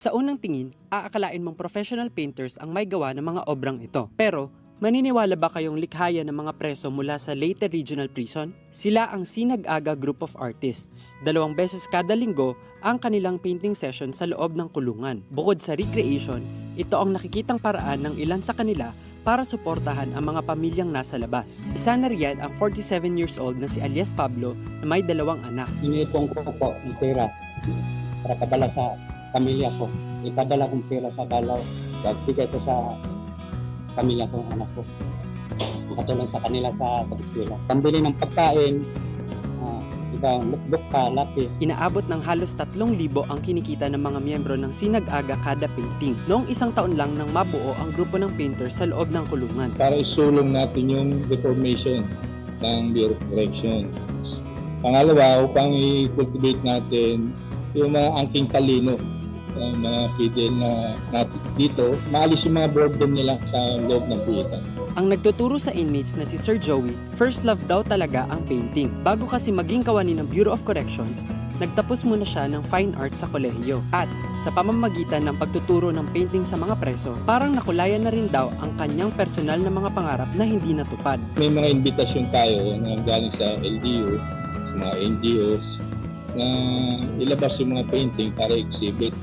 Sa unang tingin, aakalain mong professional painters ang may gawa ng mga obrang ito. Pero, maniniwala ba kayong likhaya ng mga preso mula sa Leyte Regional Prison? Sila ang Sinag-Aga Group of Artists. Dalawang beses kada linggo ang kanilang painting session sa loob ng kulungan. Bukod sa recreation, ito ang nakikitang paraan ng ilan sa kanila para suportahan ang mga pamilyang nasa labas. Isa na riyan ang 47 years old na si Alias Pablo na may dalawang anak. Iniipon ko po ng pera para padala sa pamilya ko. Ipadala kong pera sa dalaw. Bigay ko sa pamilya ko, anak ko. Makatulong sa kanila sa pag-eskwela. Pambili ng pagkain, uh, iba, lookbook pa, lapis. Inaabot ng halos 3,000 ang kinikita ng mga miyembro ng Sinag-Aga kada painting. Noong isang taon lang nang mabuo ang grupo ng painters sa loob ng kulungan. para isulong natin yung deformation ng Bureau of Corrections. Pangalawa, upang i-cultivate natin yung mga angking talino ng mga fidel na natin dito, maalis yung mga boredom nila sa loob ng puwitan. Ang nagtuturo sa inmates na si Sir Joey, first love daw talaga ang painting. Bago kasi maging kawani ng Bureau of Corrections, nagtapos muna siya ng fine arts sa kolehiyo. At sa pamamagitan ng pagtuturo ng painting sa mga preso, parang nakulayan na rin daw ang kanyang personal na mga pangarap na hindi natupad. May mga invitasyon tayo na galing sa LGU, sa mga NGOs, na ilabas yung mga painting para exhibit.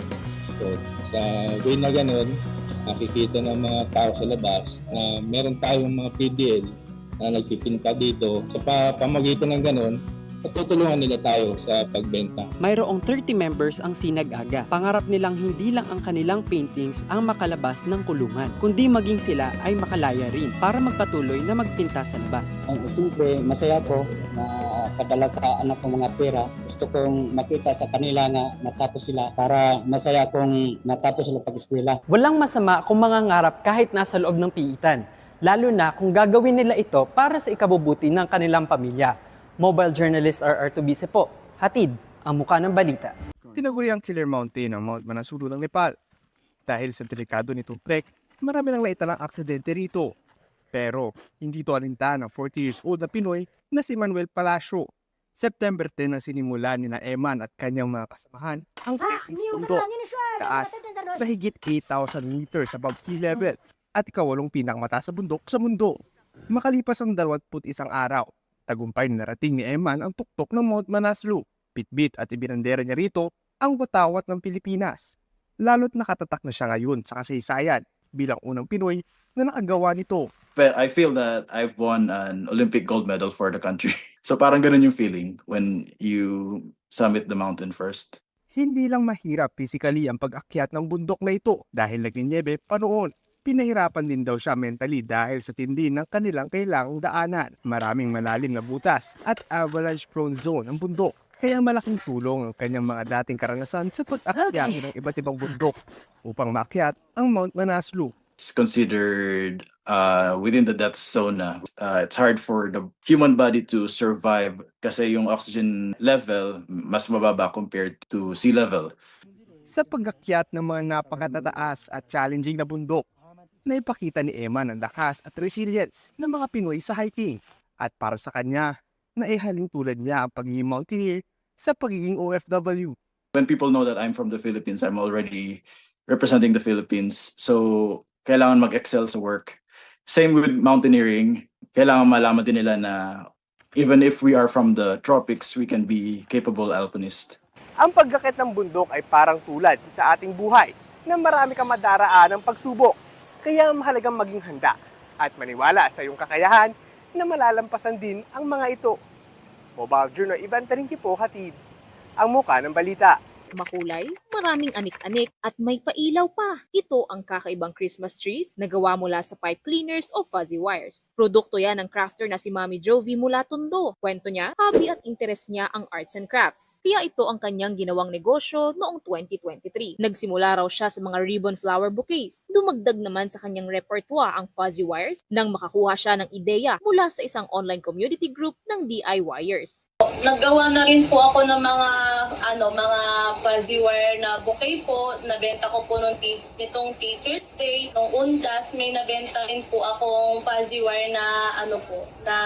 So, sa way na ganun, nakikita ng mga tao sa labas na meron tayong mga PDL na nagpipinta dito. Sa pa- pamagitan ng ganun, natutulungan nila tayo sa pagbenta. Mayroong 30 members ang Sinag-Aga. Pangarap nilang hindi lang ang kanilang paintings ang makalabas ng kulungan, kundi maging sila ay makalaya rin para magpatuloy na magpinta sa labas. Ang siyempre, masaya ko na padala sa anak ko mga pera. Gusto kong makita sa kanila na natapos sila para masaya kong natapos sila pag-eskwela. Walang masama kung mangangarap kahit nasa loob ng piitan, lalo na kung gagawin nila ito para sa ikabubuti ng kanilang pamilya. Mobile journalist RR Tubise po, hatid ang muka ng balita. Tinaguri ang Killer Mountain ng Mount Manasulu ng Nepal. Dahil sa delikado nitong trek, marami nang naitalang aksidente rito. Pero hindi to alinta ng 40 years old na Pinoy na si Manuel Palacio. September 10 ang sinimula ni na Eman at kanyang mga kasamahan ang trekking sa bundok taas na higit 8,000 meters above sea level at ikawalong pinakamataas sa bundok sa mundo. Makalipas ang 21 araw, tagumpay na narating ni Eman ang tuktok ng Mount Manaslu. Bitbit at ibinandera niya rito ang watawat ng Pilipinas. Lalo't nakatatak na siya ngayon sa kasaysayan bilang unang Pinoy na nakagawa nito. But I feel that I've won an Olympic gold medal for the country. So parang ganun yung feeling when you summit the mountain first. Hindi lang mahirap physically ang pag-akyat ng bundok na ito dahil nagninyebe pa noon. Pinahirapan din daw siya mentally dahil sa tindi ng kanilang kailangang daanan. Maraming malalim na butas at avalanche-prone zone ang bundok. Kaya malaking tulong ang kanyang mga dating karanasan sa pag-akyat ng iba't ibang bundok upang maakyat ang Mount Manaslu. It's considered uh, within the death zone na. Uh, it's hard for the human body to survive kasi yung oxygen level mas mababa compared to sea level. Sa pag-akyat ng mga napakatataas at challenging na bundok, naipakita ni Emma ang lakas at resilience ng mga Pinoy sa hiking. At para sa kanya, naihaling tulad niya ang pagiging mountaineer sa pagiging OFW. When people know that I'm from the Philippines, I'm already representing the Philippines. So kailangan mag-excel sa work. Same with mountaineering. Kailangan malaman din nila na even if we are from the tropics, we can be capable alpinists. Ang pagkakit ng bundok ay parang tulad sa ating buhay na marami kang madaraan ng pagsubok. Kaya mahalagang maging handa at maniwala sa iyong kakayahan na malalampasan din ang mga ito. Mobile Journal Ivan Taringki po hatid ang muka ng balita. Makulay, maraming anik-anik at may pailaw pa. Ito ang kakaibang Christmas trees na gawa mula sa pipe cleaners o fuzzy wires. Produkto yan ng crafter na si Mami Jovi mula Tondo. Kwento niya, hobby at interest niya ang arts and crafts. Kaya ito ang kanyang ginawang negosyo noong 2023. Nagsimula raw siya sa mga ribbon flower bouquets. Dumagdag naman sa kanyang repertoire ang fuzzy wires nang makakuha siya ng ideya mula sa isang online community group ng DIYers. Naggawa na rin po ako ng mga ano mga fuzzy wire na bouquet po. Nabenta ko po nung ti- nitong Teacher's Day. Nung Undas, may nabenta rin po akong fuzzy wire na ano po, na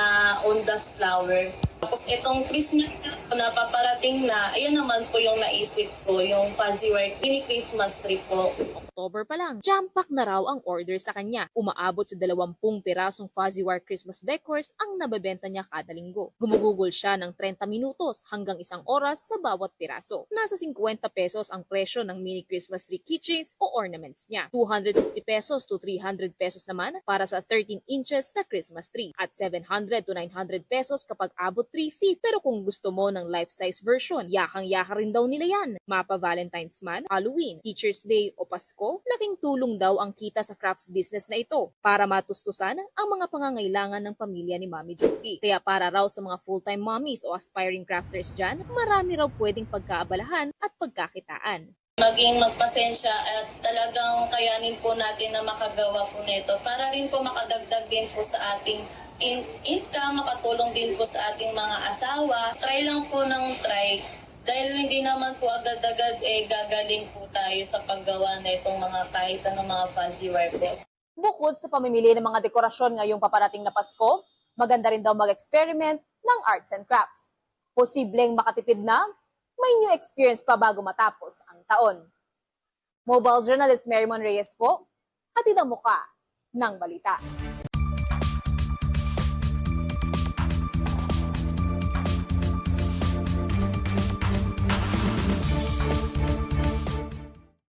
Undas flower. Tapos itong Christmas napaparating na, ayun naman po yung naisip ko, yung fuzzy wire mini Christmas tree po. October pa lang, jam pack na raw ang order sa kanya. Umaabot sa 20 pirasong fuzzy wire Christmas decors ang nabebenta niya kada linggo. Gumugugol siya ng 30 minutos hanggang isang oras sa bawat piraso. Nasa 50 pesos ang presyo ng mini Christmas tree keychains o ornaments niya. 250 pesos to 300 pesos naman para sa 13 inches na Christmas tree. At 700 to 900 pesos kapag abot 3 feet. Pero kung gusto mo ng life-size version, yakang-yaka rin daw nila yan. Mapa Valentine's Man, Halloween, Teacher's Day o Pasko, laking tulong daw ang kita sa crafts business na ito para matustusan ang mga pangangailangan ng pamilya ni Mami Jovi. Kaya para raw sa mga full-time mommies o aspiring crafters dyan, marami raw pwedeng pagkaabalahan at pagkakitaan. Maging magpasensya at talagang kayanin po natin na makagawa po nito para rin po makadagdag din po sa ating in- income, makatulong din po sa ating mga asawa. Try lang po ng try. Dahil hindi naman po agad-agad eh gagaling po tayo sa paggawa na itong mga kahit anong mga fuzzy wire po. Bukod sa pamimili ng mga dekorasyon ngayong paparating na Pasko, maganda rin daw mag-experiment ng arts and crafts. Posibleng makatipid na, may new experience pa bago matapos ang taon. Mobile journalist Merrimon Reyes po, hatid ang muka ng balita.